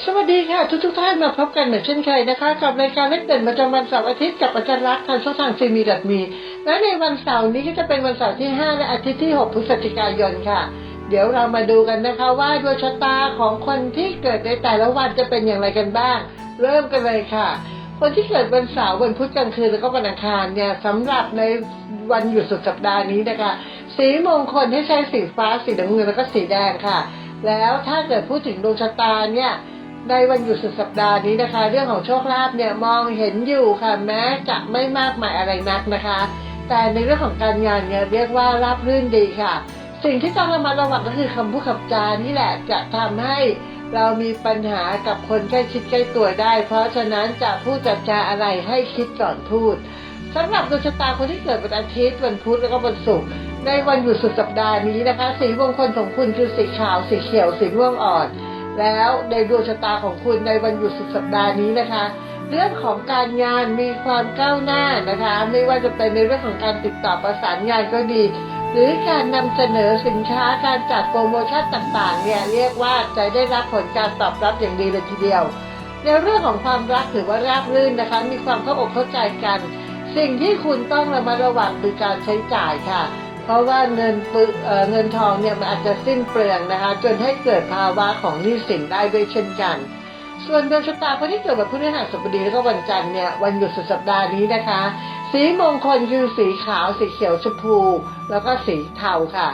สวัสดีค่ะ ทุกทุกท่านมาพบกันเหมือนเช่นเคยนะคะ กับรายการเล็กเด่นประจำวันเสาร์อาทิตย์กับอาจารย์รักทางช่องทางซีมีดัดมี และในวันเสาร์นี้ก็จะเป็นวันเสาร์ที่ 5 และอาทิตย์ที่ 6 พฤศจิกายนค่ะ เดี๋ยวเรามาดูกันนะคะว่าดวงชะตาของคนที่เกิดในแต่ละวันจะเป็นอย่างไรกันบ้าง เริ่มกันเลยค่ะ คนที่เกิดวันเสาร์วันพุธกลางคืนแล้วก็วันอังคารเนี่ยสำหรับในวันหยุดสุดสัปดาห์นี้นะคะ สีมงคลให้ใช้สีฟ้าสีน้ำเงินแล้วก็สีแดงค่ะ แล้วถ้าเกิดพูดถึงดวงชะตาเนี่ย ในวันหยุดสุดสัปดาห์นี้นะคะ เรื่องของโชคลาภเนี่ยมองเห็นอยู่ค่ะแม้จะไม่มากมายอะไรนักนะคะ แต่ในเรื่องของการงานเนี่ยเรียกว่าราบรื่นดีค่ะ สิ่งที่ต้องระมัดระวังก็คือคำพูดคำจานี่แหละจะทำให้เรามีปัญหากับคนใกล้ชิดใกล้ตัวได้ เพราะฉะนั้นจะพูดจัดจาอะไรให้คิดก่อนพูดสำหรับดวงชะตาคนที่เกิดวันอาทิตย์วันพุธแล้วก็วันศุกร์ในวันหยุดสุดสัปดาห์นี้นะคะ สีมงคลของคุณคือสีขาวสีเขียวสีม่วงอ่อน แล้วในดวงชะตาของคุณในวันหยุดสุดสัปดาห์นี้นะคะ เรื่องของการงานมีความก้าวหน้านะคะ ไม่ว่าจะเป็นในเรื่องของการติดต่อประสานงานก็ดี หรือการนำเสนอสินค้าการจัดโปรโมชั่นต่างๆเนี่ยเรียกว่าจะได้รับผลการตอบรับอย่างดีเลยทีเดียว ในเรื่องของความรักถือว่าราบรื่นนะคะ มีความเข้าอกเข้าใจกัน สิ่งที่คุณต้องระมัดระวังคือการใช้จ่ายค่ะ เพราะว่าเงินปึเอ่อเงินทองเนี่ยมันอาจจะสิ้นเปลืองนะคะ จนให้เกิดภาวะของหนี้สินได้ด้วยเช่นกัน ส่วนดวงชะตาคนที่เกิดวันพฤหัสบดีแล้วก็วันจันทร์เนี่ยวันหยุดสุดสัปดาห์นี้นะคะ สีมงคลคือสีขาว สีเขียวชมพู แล้วก็สีเทาค่ะ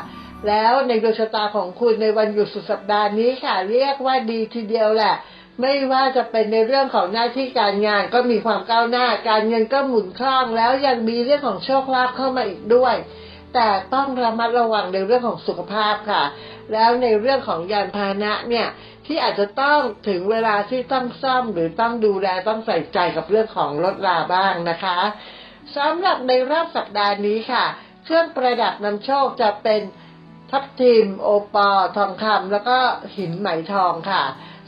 แล้วในดวงชะตาของคุณในวันหยุดสุดสัปดาห์นี้ค่ะ เรียกว่าดีทีเดียวแหละไม่ว่าจะเป็นในเรื่องของหน้าที่การงานก็มีความก้าวหน้า การเงินก็หมุนคล่องแล้วยังมีเรื่องของโชคลาภเข้ามาอีกด้วย แต่ต้องระมัดระวังในเรื่องของสุขภาพค่ะ แล้วในเรื่องของยานพาหนะเนี่ยที่อาจจะต้องถึงเวลาที่ต้องซ่อมหรือต้องดูแลต้องใส่ใจกับเรื่องของรถราบ้างนะคะสำหรับในรอบสัปดาห์นี้ค่ะ เครื่องประดับนำโชคจะเป็นทับทิมโอปอลทองคำแล้วก็หินไหมทองค่ะ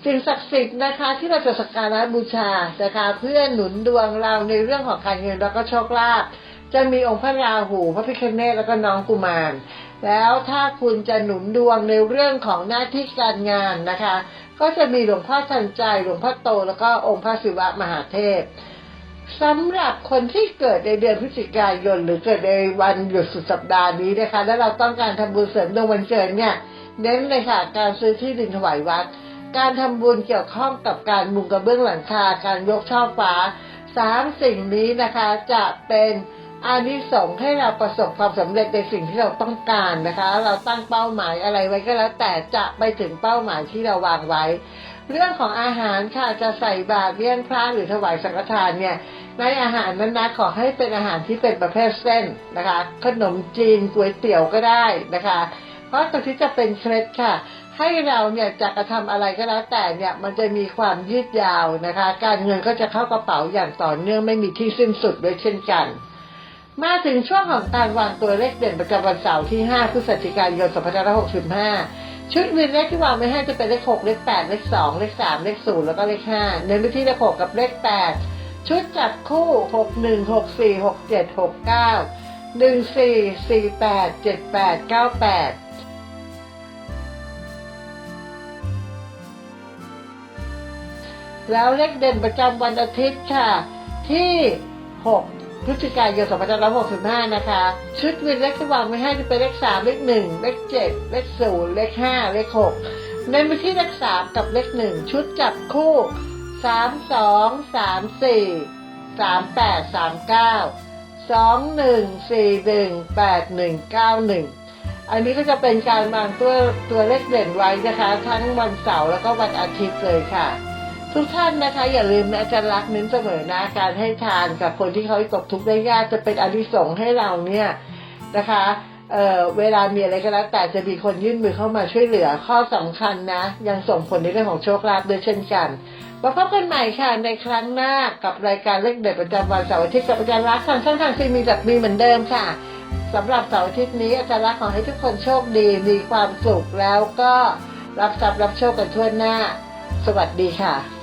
สิ่งศักดิ์สิทธิ์นะคะที่เราจะสักการะบูชานะคะเพื่อหนุนดวงเราในเรื่องของการเงินแล้วก็โชคลาภ จะมีองค์พระราหูพระพิคเนตแล้วก็น้องกุมาร แล้วถ้าคุณจะหนุนดวงในเรื่องของหน้าที่การงานนะคะ ก็จะมีหลวงพ่อทันใจหลวงพ่อโตแล้วก็องค์พระศิวะมหาเทพสำหรับคนที่เกิดในเดือนพฤศจิกายน หรือเกิดในวันหยุดสุดสัปดาห์นี้นะคะ แล้วเราต้องการทำบุญเสริมดวงวันเกิดเนี่ยเน้นเลยค่ะการซื้อที่ดินถวายวัด การทำบุญเกี่ยวข้องกับการมุงกระเบื้องหลังคา การยกช่อฟ้าสามสิ่งนี้นะคะจะเป็น อานิสงส์ให้เราประสบความสำเร็จในสิ่งที่เราต้องการนะคะ เราตั้งเป้าหมายอะไรไว้ก็แล้ว แต่จะไปถึงเป้าหมายที่เราวางไว้ เรื่องของอาหารค่ะจะใส่บาตรเลี้ยงพระหรือถวายสังฆทานเนี่ยในอาหารนั้นนะขอให้เป็นอาหารที่เป็นประเภทเส้นนะคะ ขนมจีนก๋วยเตี๋ยวก็ได้นะคะ เพราะตรงที่จะเป็นเคล็ดค่ะ ให้เราเนี่ยจะกระทำอะไรก็แล้วแต่เนี่ยมันจะมีความยืดยาวนะคะ การเงินก็จะเข้ากระเป๋าอย่างต่อเนื่องไม่มีที่สิ้นสุดด้วยเช่นกัน มาถึงช่วงของการวางตัวเลขเด่นประจำวันเสาร์ที่ 5 พฤศจิกายน 2565 ชุดวินเลขที่วางไม่ให้จะเป็นเลข 6 เลข 8 เลข 2 เลข 3 เลข 0 แล้วก็เลข 5 เน้นไปที่เลข 6 กับเลข 8 ชุดจับคู่ 6 1 6 4 6 7 6 9 1 4 4 8 7 8 9 8แล้วเลขเด่นประจำวันอาทิตย์ค่ะ ที่ 6 พฤศจิกายน2565 นะคะ ชุดวินเลขที่วางไว้ให้จะเป็นเลข 3 เลข 1 เลข 7 เลข 0 เลข 5 เลข6เน้นไปที่เลข 3 กับเลข 1 ชุดจับคู่ 3 2 3 4 3 8 3 9 2 1 4 1 8 1 9 1 อันนี้ก็จะเป็นการวางตัวตัวเลขเด่นไว้นะคะ ทั้งวันเสาร์แล้วก็วันอาทิตย์เลยค่ะ ทุกท่านนะคะ อย่าลืมนะอาจารย์รักษณ์เน้นเสมอนะการให้ทานกับคนที่เขาตกทุกข์ได้ยากจะเป็นอานิสงส์ให้เราเนี่ยนะคะเออเวลามีอะไรก็แล้วแต่จะมีคนยื่นมือเข้ามาช่วยเหลือข้อสำคัญนะ ยังส่งผลในเรื่องของโชคลาภด้วยเช่นกันมาพบกันใหม่ค่ะในครั้งหน้ากับรายการเลขเด็ดประจำวันเสาร์อาทิตย์กับอาจารย์รักทางช่องทางซีมีจัดมีเหมือนเดิมค่ะสำหรับเสาร์อาทิตย์นี้อาจารย์รักขอให้ทุกคนโชคดีมีความสุขแล้วก็รับทรัพย์รับโชคกันทั่วหน้า สวัสดีค่ะ